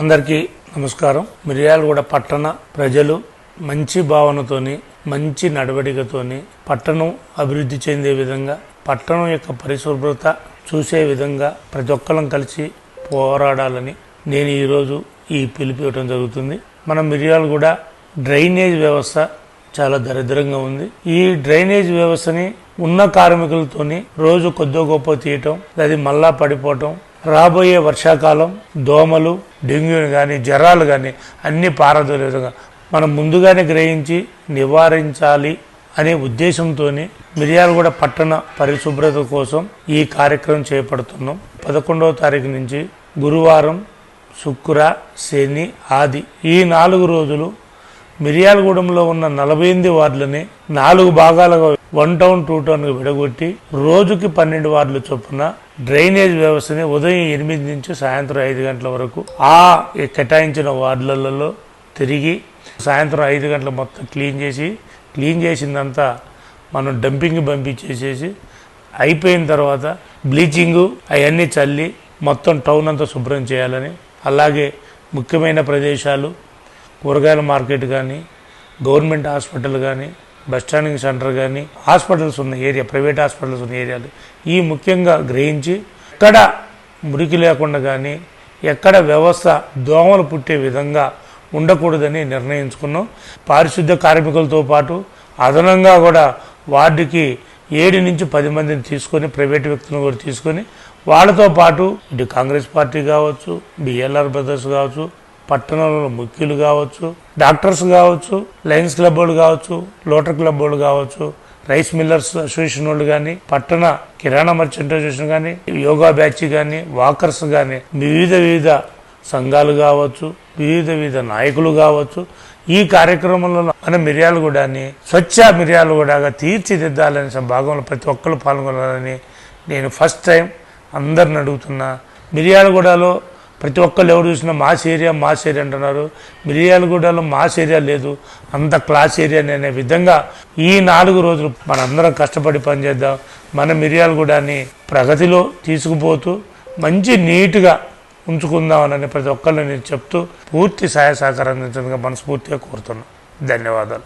అందరికీ నమస్కారం. మిర్యాలగూడ పట్టణ ప్రజలు మంచి భావనతోని మంచి నడవడికతోని పట్టణం అభివృద్ధి చెందే విధంగా పట్టణం యొక్క పరిశుభ్రత చూసే విధంగా ప్రతి ఒక్కరం కలిసి పోరాడాలని నేను ఈరోజు ఈ పిలుపు ఇవ్వడం జరుగుతుంది. మన మిర్యాలగూడ డ్రైనేజ్ వ్యవస్థ చాలా దరిద్రంగా ఉంది. ఈ డ్రైనేజ్ వ్యవస్థని ఉన్న కార్మికులతోని రోజు కొద్దో గొప్ప తీయటం అది మళ్ళా పడిపోవటం రాబోయే వర్షాకాలం దోమలు డెంగ్యూని కానీ జ్వరాలు కానీ అన్నీ పారదోలే విధంగా మనం ముందుగానే గ్రహించి నివారించాలి అనే ఉద్దేశంతో మిర్యాలగూడ పట్టణ పరిశుభ్రత కోసం ఈ కార్యక్రమం చేపడుతున్నాం. పదకొండవ తారీఖు నుంచి గురువారం శుక్ర శని ఆది ఈ నాలుగు రోజులు మిర్యాలగూడెంలో ఉన్న నలభై ఎనిమిది వార్డులని నాలుగు భాగాలుగా వన్ టౌన్ టూ టౌన్ విడగొట్టి రోజుకి పన్నెండు వార్డుల చొప్పున డ్రైనేజ్ వ్యవస్థని ఉదయం ఎనిమిది నుంచి సాయంత్రం ఐదు గంటల వరకు ఆ కేటాయించిన వార్డులలో తిరిగి సాయంత్రం ఐదు గంటల మొత్తం క్లీన్ చేసి క్లీన్ చేసిందంతా మనం డంపింగ్ పంపించేసేసి అయిపోయిన తర్వాత బ్లీచింగు అవన్నీ చల్లి మొత్తం టౌన్ అంతా శుభ్రం చేయాలని అలాగే ముఖ్యమైన ప్రదేశాలు కూరగాయల మార్కెట్ కానీ గవర్నమెంట్ హాస్పిటల్ కానీ బస్ స్టాండింగ్ సెంటర్ కానీ హాస్పిటల్స్ ఉన్న ఏరియా ప్రైవేట్ హాస్పిటల్స్ ఉన్న ఏరియాలు ఈ ముఖ్యంగా గ్రహించి ఎక్కడ మురికి లేకుండా కానీ ఎక్కడ వ్యవస్థ దోమలు పుట్టే విధంగా ఉండకూడదని నిర్ణయించుకున్నాం. పారిశుద్ధ్య కార్మికులతో పాటు అదనంగా కూడా వార్డుకి ఏడు నుంచి పది మందిని తీసుకొని ప్రైవేట్ వ్యక్తులను కూడా తీసుకొని వాళ్ళతో పాటు ఇటు కాంగ్రెస్ పార్టీ కావచ్చు బిఎల్ఆర్ బ్రదర్స్ కావచ్చు పట్టణంలో ముఖ్యులు కావచ్చు డాక్టర్స్ కావచ్చు లయన్స్ క్లబ్ వాళ్ళు కావచ్చు లోటర్ క్లబ్ వాళ్ళు కావచ్చు రైస్ మిల్లర్స్ అసోసియేషన్ వాళ్ళు కానీ పట్టణ కిరాణా మర్చెంట్ అసోసియేషన్ కానీ యోగా బ్యాచ్ కానీ వాకర్స్ కానీ వివిధ వివిధ సంఘాలు కావచ్చు వివిధ వివిధ నాయకులు కావచ్చు ఈ కార్యక్రమంలో మన మిర్యాలగూడని స్వచ్ఛ మిర్యాలగూడగా తీర్చిదిద్దాలనే భాగంలో ప్రతి ఒక్కరు పాల్గొనాలని నేను ఫస్ట్ టైం అందరిని అడుగుతున్నా. మిర్యాలగూడలో ప్రతి ఒక్కళ్ళు ఎవరు చూసినా మాస్ ఏరియా మాస్ ఏరియా అంటున్నారు. మిర్యాలగూడలో మాస్ ఏరియా లేదు. అంత క్లాస్ ఏరియా అనే విధంగా ఈ నాలుగు రోజులు మనందరం కష్టపడి పనిచేద్దాం. మన మిర్యాలగూడని ప్రగతిలో తీసుకుపోతూ మంచి నీట్గా ఉంచుకుందామని ప్రతి ఒక్కరిని నేను చెప్తూ పూర్తి సహాయ సహకారం అందించడానికి మనస్ఫూర్తిగా కోరుతున్నాను. ధన్యవాదాలు.